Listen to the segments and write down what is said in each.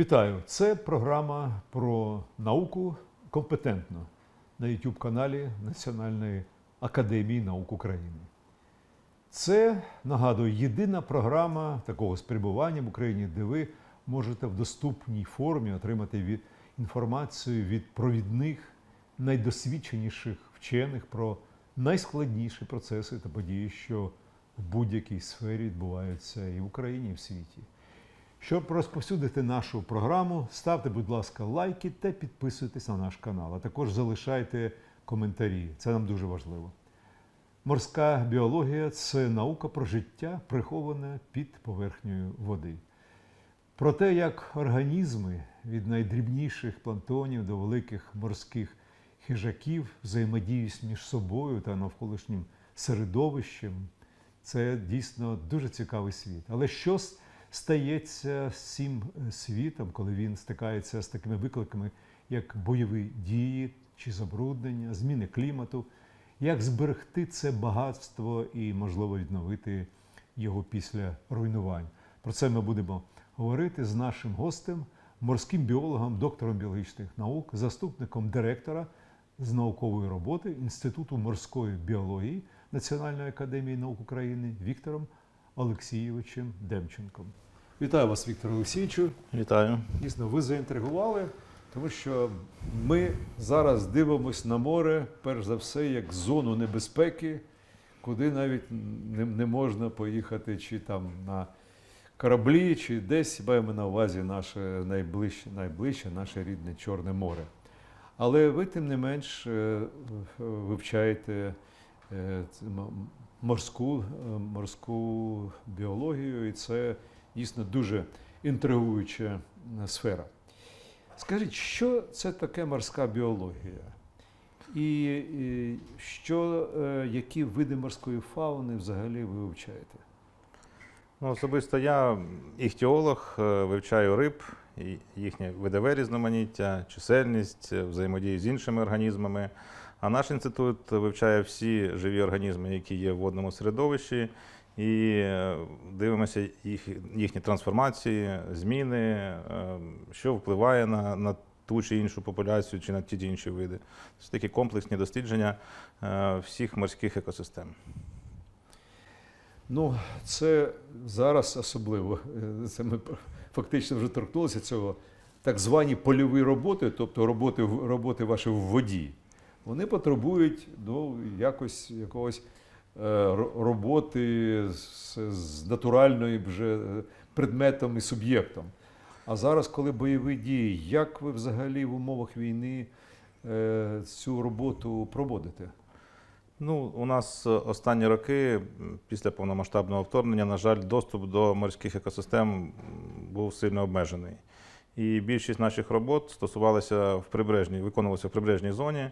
Вітаю! Це програма про науку компетентно на youtube каналі Національної академії наук України. Це, нагадую, єдина програма такого спрямування в Україні, де ви можете в доступній формі отримати від, інформацію від провідних, найдосвідченіших вчених про найскладніші процеси та події, що в будь-якій сфері відбуваються і в Україні, і в світі. Щоб розповсюдити нашу програму, ставте, будь ласка, лайки та підписуйтесь на наш канал. А також залишайте коментарі. Це нам дуже важливо. Морська біологія це наука про життя, приховане під поверхнею води. Про те, як організми від найдрібніших планктонів до великих морських хижаків взаємодіють між собою та навколишнім середовищем, це дійсно дуже цікавий світ. Але що с- стається цим е, світом, коли він стикається з такими викликами, як бойові дії чи забруднення, зміни клімату, як зберегти це багатство і, можливо, відновити його після руйнувань? Про це ми будемо говорити з нашим гостем, морським біологом, доктором біологічних наук, заступником директора з наукової роботи Інституту морської біології Національної академії наук України Віктором Олексійовичем Демченком. Вітаю вас, Віктор Олексійовичу. Вітаю. Дійсно, ви заінтригували, тому що ми зараз дивимося на море, перш за все, як зону небезпеки, куди навіть не, не можна поїхати чи там на кораблі, чи десь маємо на увазі наше найближче, найближче наше рідне Чорне море. Але ви, тим не менш, е, вивчаєте е, морську, е, морську біологію, і це дійсно дуже інтригуюча е, сфера. Скажіть, що це таке морська біологія? І, що, е, які види морської фауни взагалі ви вивчаєте? Ну, особисто я іхтіолог, вивчаю риб, їхнє видове різноманіття, чисельність, взаємодію з іншими організмами. А наш інститут вивчає всі живі організми, які є в водному середовищі, і е, дивимося їх, їхні трансформації, зміни, е, що впливає на, на ту чи іншу популяцію, чи на ті чи інші види. Це такі комплексні дослідження е, всіх морських екосистем. Ну, це зараз особливо. Це ми фактично вже торкнулися цього. Так звані польові роботи, тобто роботи, роботи ваші в воді, вони потребують ну, якось якогось е, роботи з, з натуральною вже е, предметом і суб'єктом. А зараз, коли бойові дії, як ви взагалі в умовах війни е, цю роботу проводите? Ну, у нас останні роки, після повномасштабного вторгнення, на жаль, доступ до морських екосистем був сильно обмежений. І більшість наших робот стосувалися в прибережній, виконувалися в прибережній зоні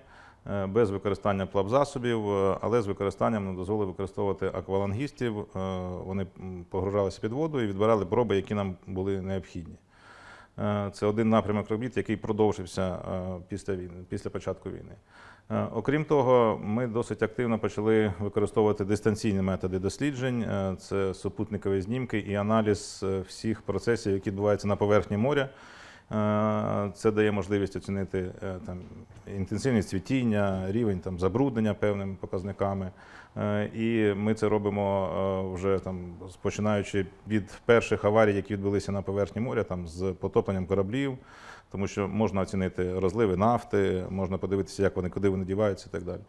без використання плавзасобів, е, але з використанням нам дозволили використовувати аквалангістів. Е, Вони погружалися під воду і відбирали проби, які нам були необхідні. Е, Це один напрямок робіт, який продовжився е, після війни, після початку війни. Е, Окрім того, ми досить активно почали використовувати дистанційні методи досліджень. Е, Це супутникові знімки і аналіз е, всіх процесів, які відбуваються на поверхні моря. Е, Це дає можливість оцінити е, там, інтенсивність цвітіння, рівень там, забруднення певними показниками. Е, І ми це робимо вже там, починаючи від перших аварій, які відбулися на поверхні моря, там, з потопленням кораблів, тому що можна оцінити розливи нафти, можна подивитися, як вони, куди вони діваються і так далі.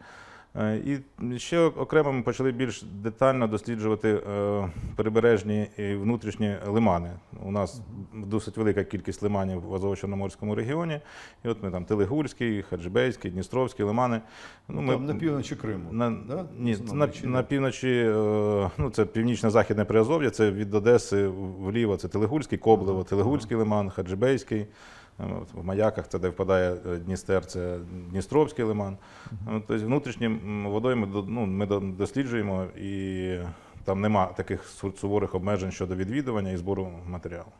Е, І ще окремо ми почали більш детально досліджувати е, прибережні і внутрішні лимани. У нас досить велика кількість лиманів в Азово-Чорноморському регіоні. І от ми там Телегульський, Хаджибейський, Дністровський лимани. Ну, Там на півночі Криму. на, да? ні, на, на півночі, е, ну це північно-західне Приазов'я, це від Одеси вліво, це Телегульський, Коблево, Телегульський лиман, Хаджибейський. Е, от В маяках це де впадає е, Дністер, це Дністровський лиман. Тобто внутрішні м, водойми ми ну, ми досліджуємо і там нема таких суворих обмежень щодо відвідування і збору матеріалу.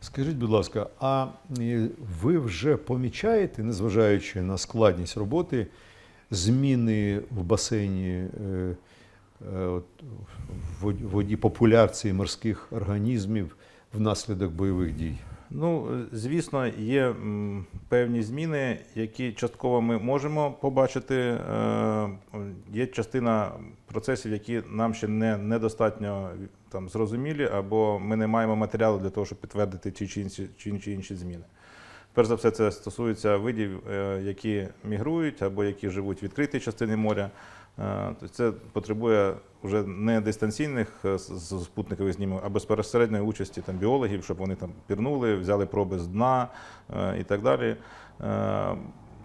Скажіть, будь ласка, а ви вже помічаєте, незважаючи на складність роботи, зміни в басейні е, в воді популяції морських організмів внаслідок бойових дій? Ну, звісно, є певні зміни, які частково ми можемо побачити. Е, Є частина процесів, які нам ще не недостатньо там зрозумілі, або ми не маємо матеріалу для того, щоб підтвердити ті чи інші, чи інші, інші зміни. Перш за все, це стосується видів, е, які мігрують або які живуть в відкритій частині моря. Е, Тобто це потребує вже не дистанційних е, спутникових знімів, а безпосередньої участі там, біологів, щоб вони там пірнули, взяли проби з дна е, і так далі.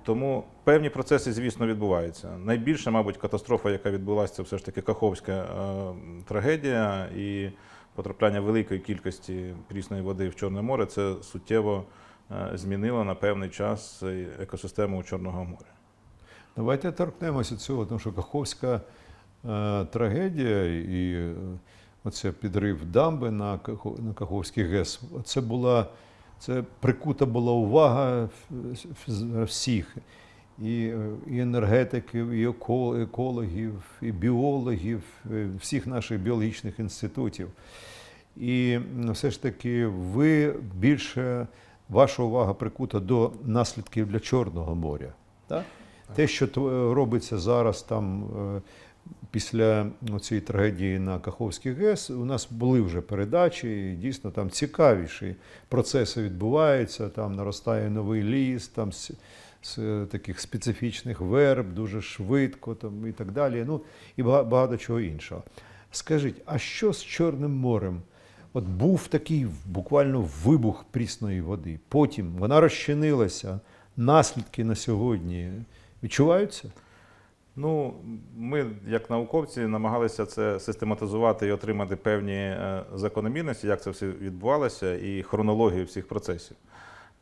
Тому певні процеси, звісно, відбуваються. Найбільша, мабуть, катастрофа, яка відбулася, це все ж таки Каховська трагедія і потрапляння великої кількості прісної води в Чорне море. Це суттєво змінило на певний час екосистему Чорного моря. Давайте торкнемося цього, тому що Каховська е, трагедія і е, оце підрив дамби на, на Каховський ГЕС, це була це прикута була увага всіх. І, е, і енергетиків, і екологів, і біологів, е, всіх наших біологічних інститутів. І все ж таки ви більше, ваша увага прикута до наслідків для Чорного моря. Так? Те, що тв- робиться зараз там е, після цієї трагедії на Каховський ГЕС, у нас були вже передачі, і дійсно там цікавіші процеси відбуваються, там наростає новий ліс, там з, з е, таких специфічних верб, дуже швидко там, і так далі. Ну і багато чого іншого. Скажіть, а що з Чорним морем? От був такий буквально вибух прісної води. Потім вона розчинилася. Наслідки на сьогодні відчуваються? Ну, ми, як науковці, намагалися це систематизувати і отримати певні е, закономірності, як це все відбувалося, і хронологію всіх процесів.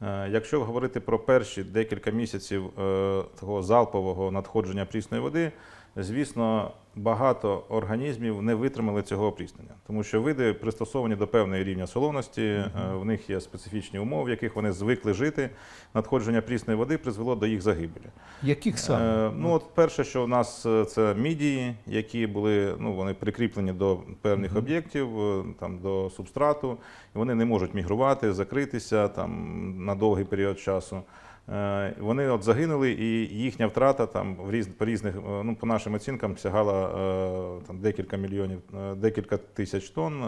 Е, Якщо говорити про перші декілька місяців е, того залпового надходження прісної води, звісно, багато організмів не витримали цього опріснення, тому що види пристосовані до певної рівня солоності, е, в них є специфічні умови, в яких вони звикли жити. Надходження прісної води призвело до їх загибелі. Яких саме? Е, ну, от перше, що у нас е, це мідії, які були, ну, вони прикріплені до певних Мгм. об'єктів, там, до субстрату, і вони не можуть мігрувати, закритися там, на довгий період часу. Е, Вони от загинули, і їхня втрата там в різ, по різних, е, ну по нашим оцінкам, сягала е, там декілька мільйонів, декілька тисяч тонн,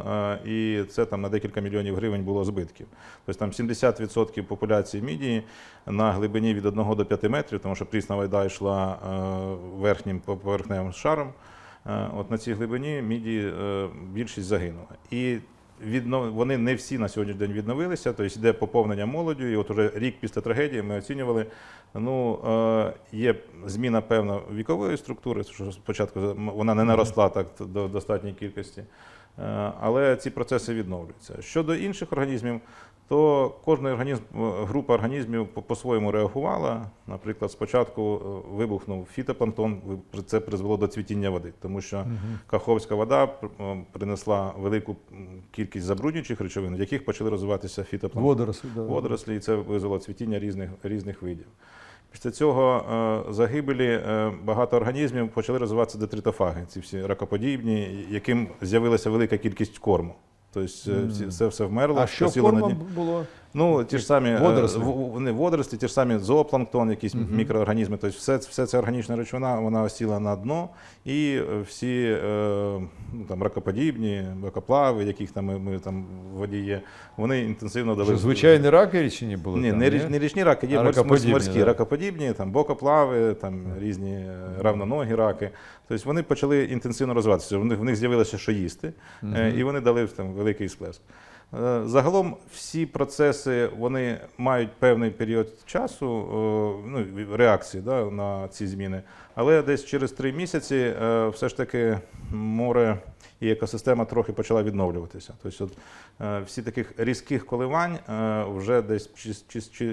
і це там на декілька мільйонів гривень було збитків. Тобто там 70% популяції мідії на глибині від 1 до 5 метрів, тому що прісна вода йшла верхнім поверхневим шаром. От на цій глибині міді більшість загинула. І віднов... вони не всі на сьогоднішній день відновилися, тобто йде поповнення молоддю. І от уже рік після трагедії ми оцінювали. Ну, е, є зміна певна вікової структури, що спочатку вона не наросла так до достатньої кількості. Е, Але ці процеси відновлюються. Щодо інших організмів, то кожен організм, е, група організмів по- по-своєму реагувала. Наприклад, спочатку е, вибухнув фітопланктон, це призвело до цвітіння води, тому що Мгм. Каховська вода принесла велику кількість забруднюючих речовин, в яких почали розвиватися фітопланктон Водорослі, да. водорослі, і це визвело цвітіння різних, різних видів. Після цього е, загибелі багато організмів почали розвиватися детритофаги, ці всі ракоподібні, яким з'явилася велика кількість корму. Тобто е, це все вмерло. А що посіло на було? Ну, ті ж самі е, Водорослі? в- вони водорослі, ті ж самі зоопланктон, якісь Мгм. мікроорганізми. Тобто все, все це органічна речовина, вона осіла на дно, і е, всі е, ну, там, ракоподібні, ракоплави, яких там ми, ми там в воді є, вони інтенсивно дали. Що, звичайні раки річні були? Ні, там, не, не річні раки, є морські да. ракоподібні, там бокоплави, там різні равноногі раки. Тобто вони почали інтенсивно розвиватися. В них, в них з'явилося, що їсти, Мгм. і вони дали там великий сплеск. Е, Загалом всі процеси вони мають певний період часу, е, ну, реакції да, на ці зміни. Але десь через три місяці все ж таки море і екосистема трохи почала відновлюватися. Тобто, от, е, всі таких різких коливань е, вже десь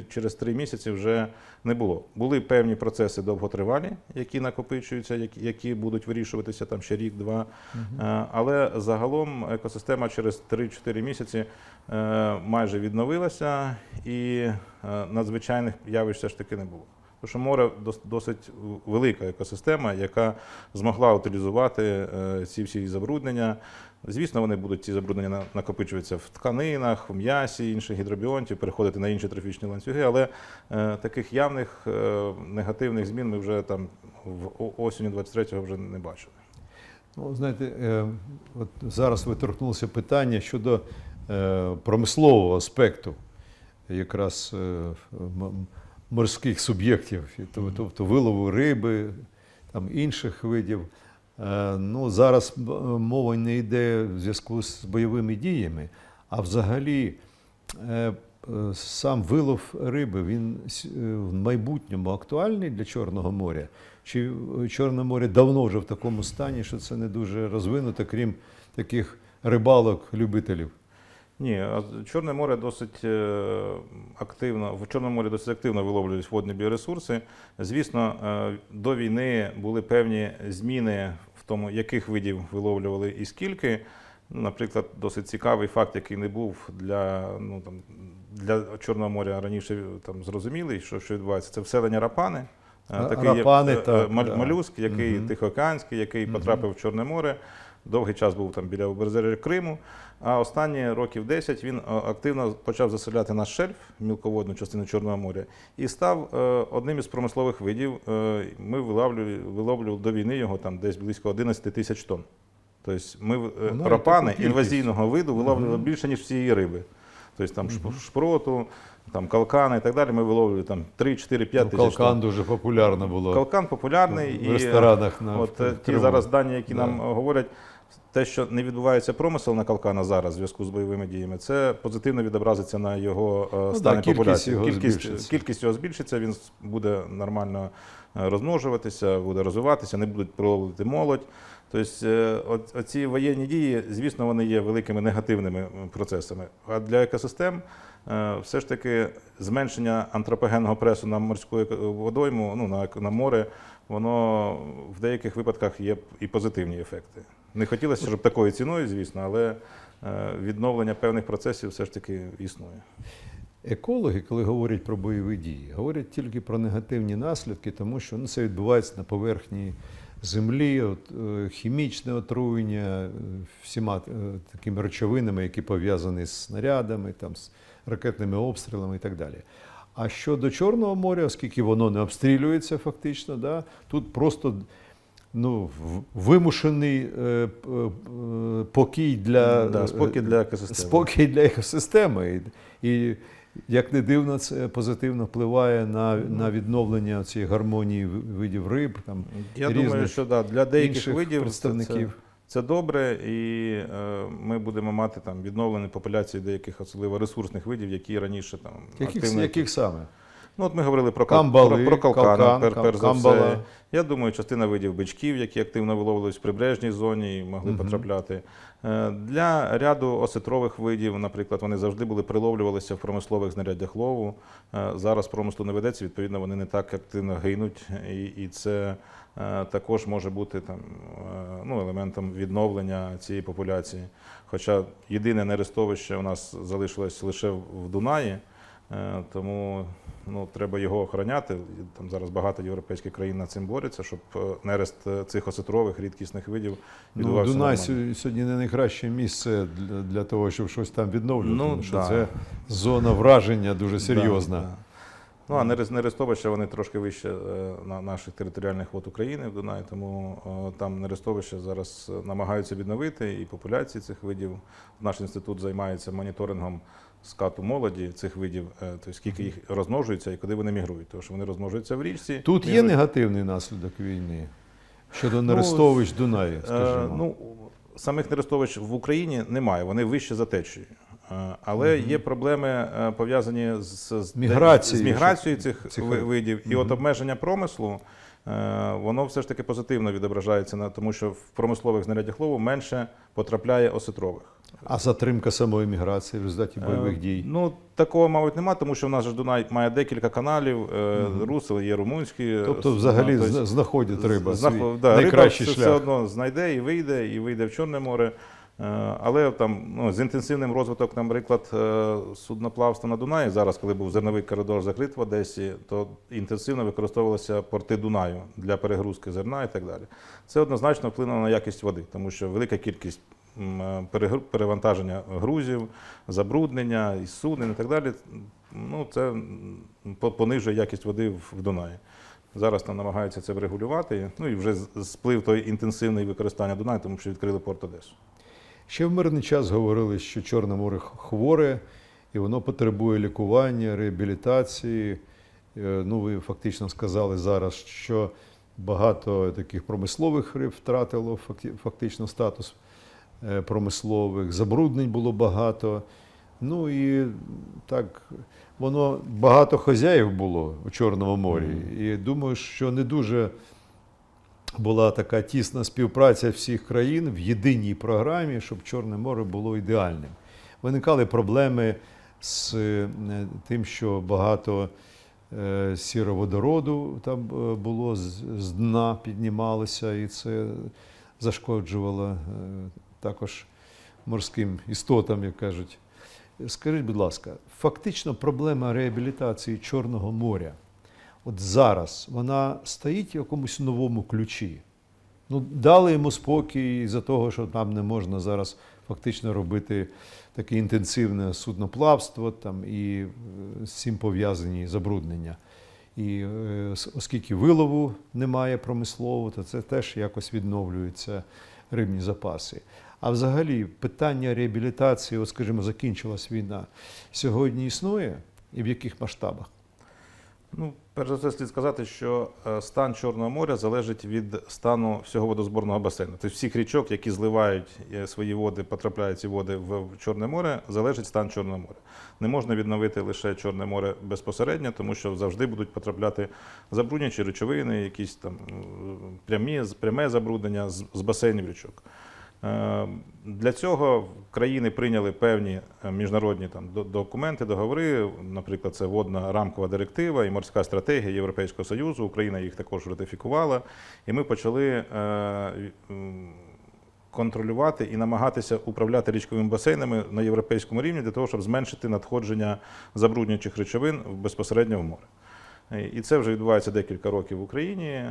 через три місяці вже не було. Були певні процеси довготривалі, які накопичуються, які, будуть вирішуватися там ще рік-два. Е, Але загалом екосистема через 3-4 місяці майже відновилася, і надзвичайних явищ все ж таки не було. Тому що море дос- досить велика екосистема, яка змогла утилізувати е, ці всі забруднення. Звісно, вони будуть ці забруднення накопичуватися в тканинах, в м'ясі, інших гідробіонтів, переходити на інші трофічні ланцюги, але е, таких явних е, негативних змін ми вже там в о- осінню 23-го вже не бачили. Ну, знаєте, от зараз ви торкнулися питання щодо промислового аспекту якраз морських суб'єктів, тобто вилову риби, там інших видів. Е, Ну, зараз мова не йде в зв'язку з бойовими діями, а взагалі е, е, сам вилов риби він е, в майбутньому актуальний для Чорного моря? Чи е, Чорне море давно вже в такому стані, що це не дуже розвинуто, крім таких рибалок-любителів? Ні, а Чорне море досить е, активно, в Чорному морі досить активно виловлюють водні біоресурси. Звісно, е, до війни були певні зміни в тому, яких видів виловлювали і скільки. Ну, Наприклад, досить цікавий факт, який не був для, ну, там, для Чорного моря раніше там, зрозумілий, що, що відбувається. Це вселення рапани. Е, А, Такий рапани, е, так, молюск, який Мгм. тихоокеанський, який Мгм. потрапив в Чорне море. Довгий час був там біля узбережжя Криму. А останні років 10 він е, активно почав заселяти наш шельф, мілководну частину Чорного моря, і став е, одним із промислових видів. Е, Ми виловлювали, виловлювали до війни його там десь близько 11 тисяч тонн. Тобто ми е, Ну, рапани інвазійного виду виловлювали Мгм. більше, ніж всієї риби. Тобто там Мгм. шпроту, там калкани і так далі. Ми виловлювали там 3, 4, 5 Ну, тисяч Калкан тонн. дуже популярно було Калкан популярний в і ресторанах на От в ті зараз дані, які Да. нам говорять, те, що не відбувається промисел на калкана зараз в зв'язку з бойовими діями, це позитивно відобразиться на його е, да, стані кількість популяції. його кількість, кількість його збільшиться, він буде нормально е, розмножуватися, буде розвиватися, не будуть проловити молодь. Тобто, е, оці воєнні дії, звісно, вони є великими негативними процесами. А для екосистем все ж таки зменшення антропогенного пресу на морську водойму, ну, на море, воно в деяких випадках є і позитивні ефекти. Не хотілося, щоб такою ціною, звісно, але е, відновлення певних процесів все ж таки існує. Екологи, коли говорять про бойові дії, говорять тільки про негативні наслідки, тому що ну, це відбувається на поверхні землі, от, е, хімічне отруєння, е, всіма такими речовинами, які пов'язані з снарядами, там, з ракетними обстрілами і так далі. А щодо Чорного моря, оскільки воно не обстрілюється фактично, да, тут просто ну, вимушений е, е, покій для, Да, спокій для екосистеми. спокій для екосистеми. І, і як не дивно, це позитивно впливає на, на відновлення цієї гармонії видів риб. Там, Я різних думаю, що да, для деяких видів представників. Це, це добре, і е, ми будемо мати там відновлені популяції деяких особливо ресурсних видів, які раніше там Яких, активно- яких саме? Ну, от ми говорили про, Камбали, про, про калкана, калкан, пер, кам- перш за все. Я думаю, частина видів бичків, які активно виловлювались в прибережній зоні і могли Мгм. потрапляти. Е, Для ряду осетрових видів, наприклад, вони завжди були приловлювалися в промислових знаряддях лову. Е, Зараз промислу не ведеться, відповідно, вони не так активно гинуть, і, і це е, також може бути там, ну, елементом відновлення цієї популяції. Хоча єдине нерестовище у нас залишилось лише в Дунаї. Е, Тому ну, треба його охороняти. Там зараз багато європейських країн над цим борються, щоб е, нерест е, цих осетрових рідкісних видів Ну, відбувався Дунай нормально. сьогодні- не найкраще місце для, для того, щоб щось там відновлювати, Ну, тому що да. це зона враження дуже серйозна. Да, да. Ну, а нерестовища вони трошки вище на наших територіальних вод України в Дунаї, тому там нерестовища зараз намагаються відновити і популяції цих видів. Наш інститут займається моніторингом скату молоді цих видів, е, тобто скільки їх розмножується і куди вони мігрують. Тому що вони розмножуються в річці. Тут є негативний наслідок війни щодо Нерестович Дунаї, Е, скажімо. Ну, самих нерестовищ в Україні немає, вони вище за течією. Е, Але є проблеми пов'язані з, з, Міграцією, з міграцією цих, цих видів. І от обмеження промислу, воно все ж таки позитивно відображається, на тому що в промислових знаряддях лову менше потрапляє осетрових. А затримка самої міграції в результаті бойових Е, дій. Ну, такого, мабуть, немає, тому що в нас же Дунай має декілька каналів, е, Мгм. русел, є румунські. Тобто, е, взагалі, ну, тобто- зна- знаходять риба Знаход- свій да, найкращий риба все- шлях. все одно знайде і вийде, і вийде в Чорне море. Е, Але там ну, з інтенсивним розвитком, наприклад, е, судноплавства на Дунаї, зараз, коли був зерновий коридор закрит в Одесі, то інтенсивно використовувалися порти Дунаю для перегрузки зерна і так далі. Це однозначно вплинуло на якість води, тому що велика кількість е, перевантаження грузів, забруднення і суден і так далі. Ну, це понижує якість води в Дунаї. Зараз там намагаються це врегулювати. Ну і вже сплив той інтенсивний використання Дунаю, тому що відкрили порт Одесу. Ще в мирний час говорили, що Чорне море хворе, і воно потребує лікування, реабілітації. Е, Ну, ви фактично сказали зараз, що багато таких промислових риб втратило фактично статус е, промислових, забруднень було багато. Ну і так, воно багато хазяїв було у Чорному морі. І думаю, що не дуже була така тісна співпраця всіх країн в єдиній програмі, щоб Чорне море було ідеальним. Виникали проблеми з е, тим, що багато е, сіроводороду там е, було з, дна піднімалося, і це зашкоджувало е, також морським істотам, як кажуть. Скажіть, будь ласка, фактично проблема реабілітації Чорного моря от зараз вона стоїть в якомусь новому ключі. Ну, дали йому спокій за того, що там не можна зараз фактично робити таке інтенсивне судноплавство там, і е, з цим пов'язані забруднення. І е, оскільки вилову немає промислового, то це теж якось відновлюються рибні запаси. А взагалі питання реабілітації, от, скажімо, закінчилась війна, сьогодні існує і в яких масштабах? Ну, перш за все, слід сказати, що е, стан Чорного моря залежить від стану всього водозборного басейну. Тобто всіх річок, які зливають е, свої води, потрапляють ці води в Чорне море, залежить стан Чорного моря. Не можна відновити лише Чорне море безпосередньо, тому що завжди будуть потрапляти забруднюючі речовини, якісь там прямі, пряме забруднення з басейнів річок. Е, Для цього країни прийняли певні е, міжнародні там до- документи, договори. Наприклад, це водна рамкова директива і морська стратегія Європейського союзу. Україна їх також ратифікувала, і ми почали е, контролювати і намагатися управляти річковими басейнами на європейському рівні для того, щоб зменшити надходження забруднюючих речовин безпосередньо в море. І це вже відбувається декілька років в Україні.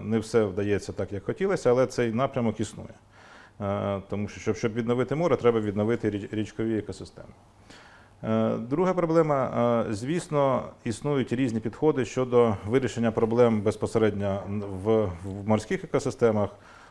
Не все вдається так, як хотілося, але цей напрямок існує. Е, Тому що щоб, відновити море, треба відновити річкові екосистеми. Е, Друга проблема, е, звісно, існують різні підходи щодо вирішення проблем безпосередньо в, морських екосистемах.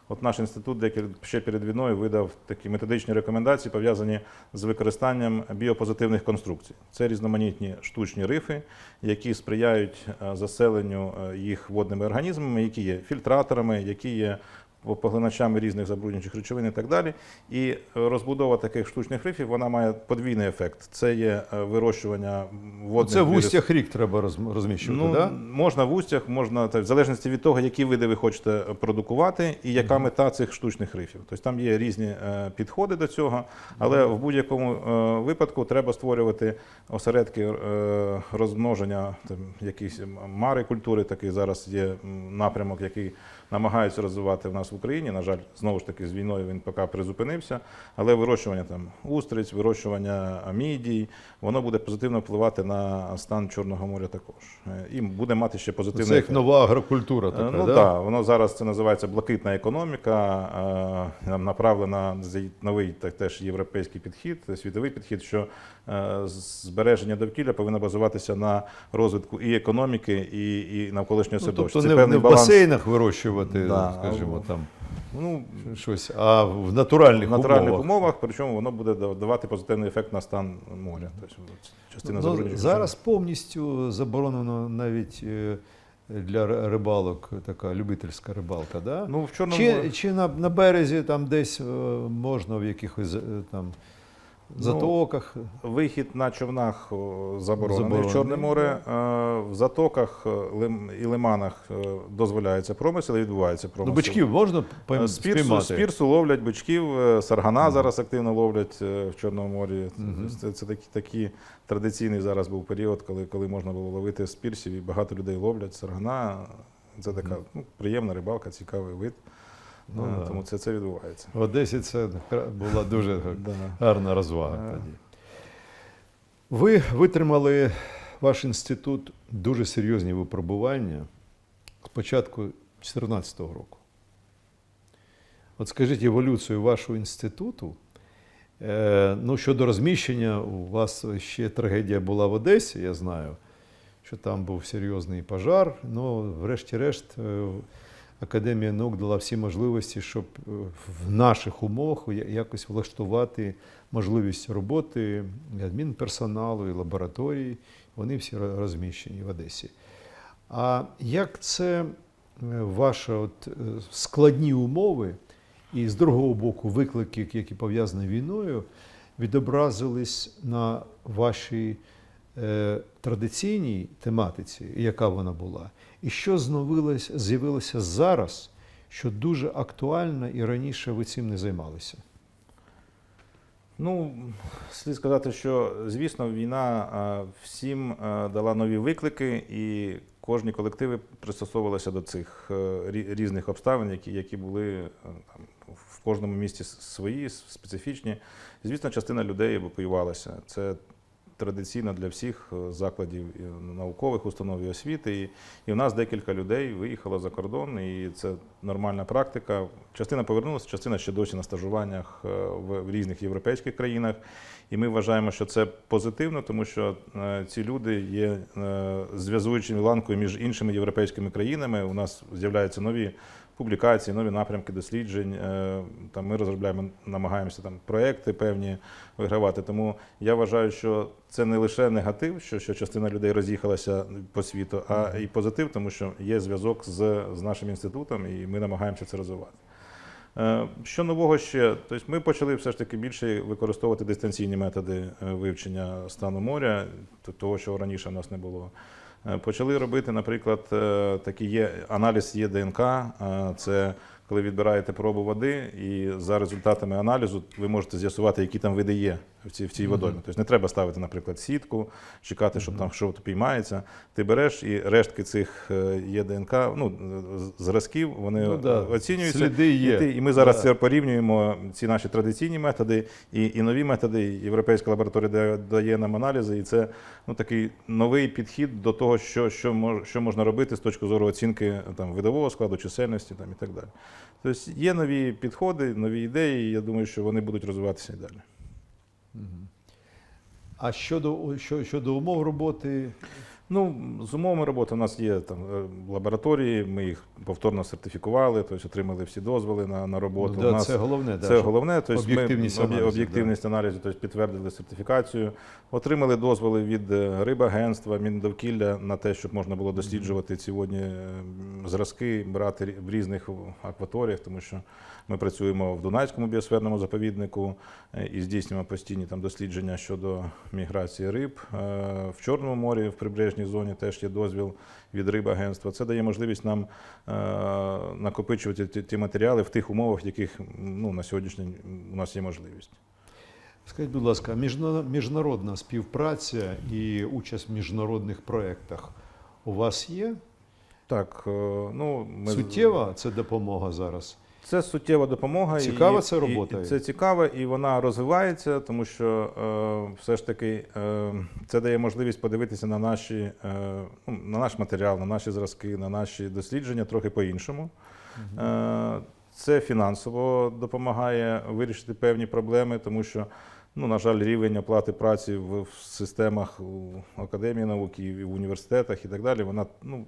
От наш інститут декіль- ще перед війною видав такі методичні рекомендації, пов'язані з використанням біопозитивних конструкцій. Це різноманітні штучні рифи, які сприяють заселенню їх водними організмами, які є фільтраторами, які є поглиначами різних забруднюючих речовин і так далі. І е, розбудова таких штучних рифів вона має подвійний ефект. Це є е, вирощування водних Це в устях рік треба розміщувати, Ну, да? можна в устях, можна та, в залежності від того, які види ви хочете продукувати і яка мета цих штучних рифів. Тобто там є різні е, підходи до цього, але в будь-якому е, випадку треба створювати осередки е, розмноження там, якісь мари культури. Такий зараз є напрямок, який намагаються розвивати в нас в Україні. На жаль, знову ж таки, з війною він поки призупинився. Але вирощування там устриць, вирощування мідій, воно буде позитивно впливати на стан Чорного моря також. І буде мати ще позитивний Це як ефект. нова агрокультура така, ну да? так, воно зараз це називається блакитна економіка, е, направлена з- новий так, теж європейський підхід, світовий підхід, що е, збереження довкілля повинно базуватися на розвитку і економіки, і, і навколишнього Ну, середовища. тобто Це не, певний не в баланс. басейнах вирощувати, Да, скажімо, а там Ну, щось, а в натуральних, в натуральних умовах. умовах, причому воно буде давати позитивний ефект на стан моря. Тобто, частина Ну, зараз повністю заборонено навіть е, для рибалок така любительська рибалка, да? Ну, в Чорному чи чи на, на березі там десь е, можна в якихось е, Ну, затоках? Вихід на човнах заборонений Заборонений, в Чорне море. Е, В затоках е, і лиманах е, дозволяється промисел і відбувається Ну, промисел. бичків можна Е, пойм- з пірсу, спіймати? з пірсу ловлять бичків, саргана зараз активно ловлять в Чорному морі. Мгм. Це, це такі, такі традиційний зараз був період, коли, коли можна було ловити з пірсів, і багато людей ловлять саргана. Це така ну, приємна рибалка, цікавий вид. Ну, Е, да. Тому це, це відбувається. В Одесі це була дуже гарна розвага тоді. Ви витримали ваш інститут дуже серйозні випробування з початку 2014 року. От скажіть еволюцію вашого інституту. Е, ну, щодо розміщення, у вас ще трагедія була в Одесі, я знаю, що там був серйозний пожар. Ну, врешті-решт, е, Академія наук дала всі можливості, щоб е, в наших умовах якось влаштувати можливість роботи адмінперсоналу, і лабораторії. Вони всі розміщені в Одесі. А як це е, ваші от, е, складні умови і з другого боку виклики, які пов'язані війною, відобразились на вашій традиційній тематиці, яка вона була, і що з'явилося зараз, що дуже актуально і раніше ви цим не займалися? Ну, слід сказати, що звісно, війна всім дала нові виклики, і кожні колективи пристосовувалися до цих е, різних обставин, які, які були е, там, в кожному місті свої, специфічні. Звісно, частина людей евакуювалася. Це традиційно для всіх е, закладів е, наукових установ і освіти. І, і у нас декілька людей виїхало за кордон, і це нормальна практика. Частина повернулася, частина ще досі на стажуваннях е, в, в різних європейських країнах. І ми вважаємо, що це позитивно, тому що ці люди є зв'язуючою ланкою між іншими європейськими країнами. У нас з'являються нові публікації, нові напрямки досліджень. Е, Там ми розробляємо, намагаємося там проекти певні вигравати. Тому я вважаю, що це не лише негатив, що, що частина людей роз'їхалася по світу, а і позитив, тому що є зв'язок з, з нашим інститутом, і ми намагаємося це розвивати. Е, Що нового ще? Тобто ми почали все ж таки більше використовувати дистанційні методи е, вивчення стану моря, того, що раніше в нас не було. Е, Почали робити, наприклад, е, такий є аналіз є ДНК. е, Це коли відбираєте пробу води, і за результатами аналізу ви можете з'ясувати, які там види є в цій, в цій водоймі. Тобто не треба ставити, наприклад, сітку, чекати, щоб там що піймається. Ти береш і рештки цих е, є ДНК, ну, зразків, вони Ну да, оцінюються. сліди є. І, ти- і ми зараз Да. це порівнюємо ці наші традиційні методи і, і нові методи. Європейська лабораторія дає, дає нам аналізи, і це ну, такий новий підхід до того, що, що, мож, що можна робити з точки зору оцінки там, видового складу, чисельності там, і так далі. Тобто є нові підходи, нові ідеї, і я думаю, що вони будуть розвиватися і далі. А щодо, що, щодо умов роботи, Ну, з умовами роботи у нас є там е, лабораторії, ми їх повторно сертифікували, тобто отримали всі дозволи на, на роботу. ну, да, у нас це головне. да, Це щоб- головне, тобто об'єктивність ми, аналізу, об'єктивність аналізу, тобто підтвердили сертифікацію, отримали дозволи від е, рибагентства, Міндовкілля на те, щоб можна було досліджувати ці водні е, зразки, брати в різних акваторіях, тому що ми працюємо в Дунайському біосферному заповіднику е, і здійснюємо постійні там дослідження щодо міграції риб. Е, В Чорному морі, в прибережній зоні теж є дозвіл від рибагентства. Це дає можливість нам е, накопичувати ті, матеріали в тих умовах, в яких ну, на сьогоднішній у нас є можливість. Скажіть, будь ласка, міжна- міжнародна співпраця і участь в міжнародних проєктах у вас є? Так, ну ми Суттєва це допомога зараз? Це суттєва допомога. Цікава і, це робота? І, і це цікаво, і вона розвивається, тому що е, все ж таки е, це дає можливість подивитися на наші е, ну, на наш матеріал, на наші зразки, на наші дослідження трохи по-іншому. Е, Це фінансово допомагає вирішити певні проблеми, тому що, ну, на жаль, рівень оплати праці в, в системах у академії наук і в університетах і так далі, вона ну,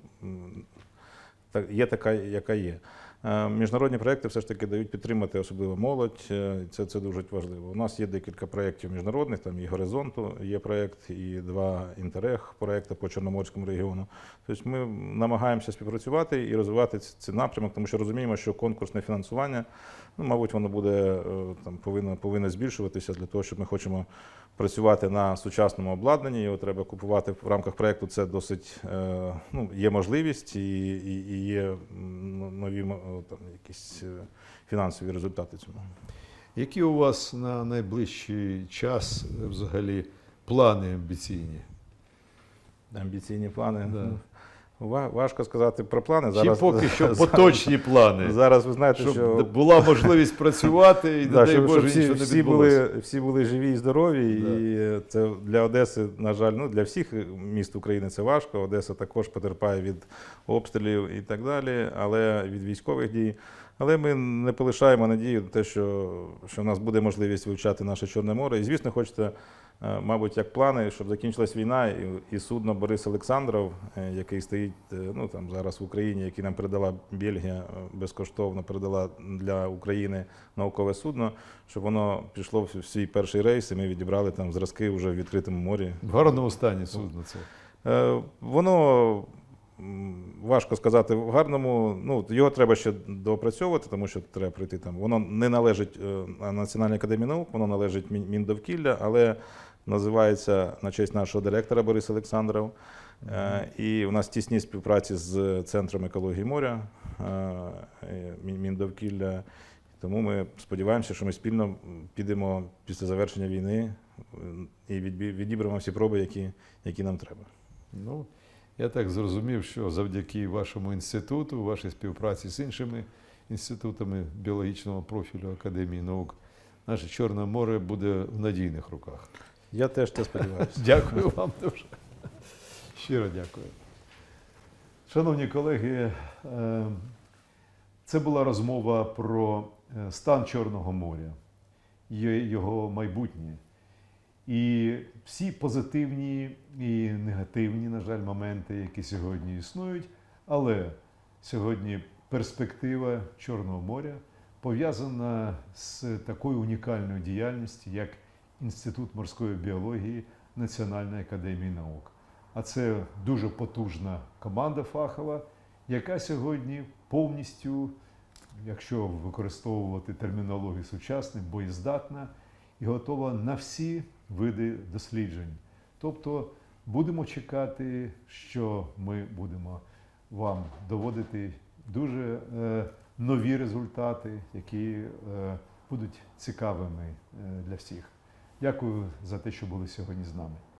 є така, яка є. Е, Міжнародні проекти все ж таки дають підтримати особливо молодь. е, Це, це дуже важливо. У нас є декілька проєктів міжнародних, там і Горизонту є проєкт, і два інтерег проєкти по Чорноморському регіону. Тобто ми намагаємося співпрацювати і розвивати цей напрямок, тому що розуміємо, що конкурсне фінансування, ну, мабуть, воно буде е, там повинно, повинно збільшуватися для того, щоб ми хочемо працювати на сучасному обладнанні. Його треба купувати в рамках проєкту. Це досить е, ну, є можливість і, і, і є нові там, якісь е, фінансові результати цьому. Які у вас на найближчий час взагалі плани амбіційні? Амбіційні плани. Да. Ва- Важко сказати про плани. Чи Зараз, поки що зараз- поточні плани? Зараз ви знаєте, Щоб що була можливість працювати і, Да, дай щоб, Боже, щоб всі, нічого не всі, відбулося. були, всі були живі і здорові. Да. І це для Одеси, на жаль, ну для всіх міст України це важко. Одеса також потерпає від обстрілів і так далі, але від військових дій. Але ми не полишаємо надію на те, що, що в нас буде можливість вивчати наше Чорне море. І, звісно, хочеться, е, мабуть, як плани, щоб закінчилась війна, і, судно Борис Олександров, е, який стоїть е, ну, там, зараз в Україні, який нам передала Бельгія, е, безкоштовно передала для України наукове судно, щоб воно пішло в свій перший рейс, і ми відібрали там зразки вже в відкритому морі. В гарному стані судно це. Е, Воно важко сказати в гарному. Ну його треба ще доопрацьовувати, тому що треба пройти там. Воно не належить е, Національній академії наук, воно належить Міндовкілля, але називається на честь нашого директора Бориса Олександров. Е, І у нас тісні співпраці з центром екології моря е, Мін- Міндовкілля. Тому ми сподіваємося, що ми спільно підемо після завершення війни е, і відіберемо всі проби, які, які нам треба. Ну, я так зрозумів, що завдяки вашому інституту, вашій співпраці з іншими інститутами біологічного профілю Академії наук, наше Чорне море буде в надійних руках. Я теж це сподіваюся. Дякую вам дуже. Щиро дякую. Шановні колеги, е, це була розмова про е, стан Чорного моря, його майбутнє. І всі позитивні і негативні, на жаль, моменти, які сьогодні існують, але сьогодні перспектива Чорного моря пов'язана з такою унікальною діяльністю, як Інститут морської біології Національної академії наук. А це дуже потужна команда фахова, яка сьогодні повністю, якщо використовувати термінологію сучасну, боєздатна і готова на всі види досліджень. Тобто будемо чекати, що ми будемо вам доводити дуже е, нові результати, які е, будуть цікавими е, для всіх. Дякую за те, що були сьогодні з нами.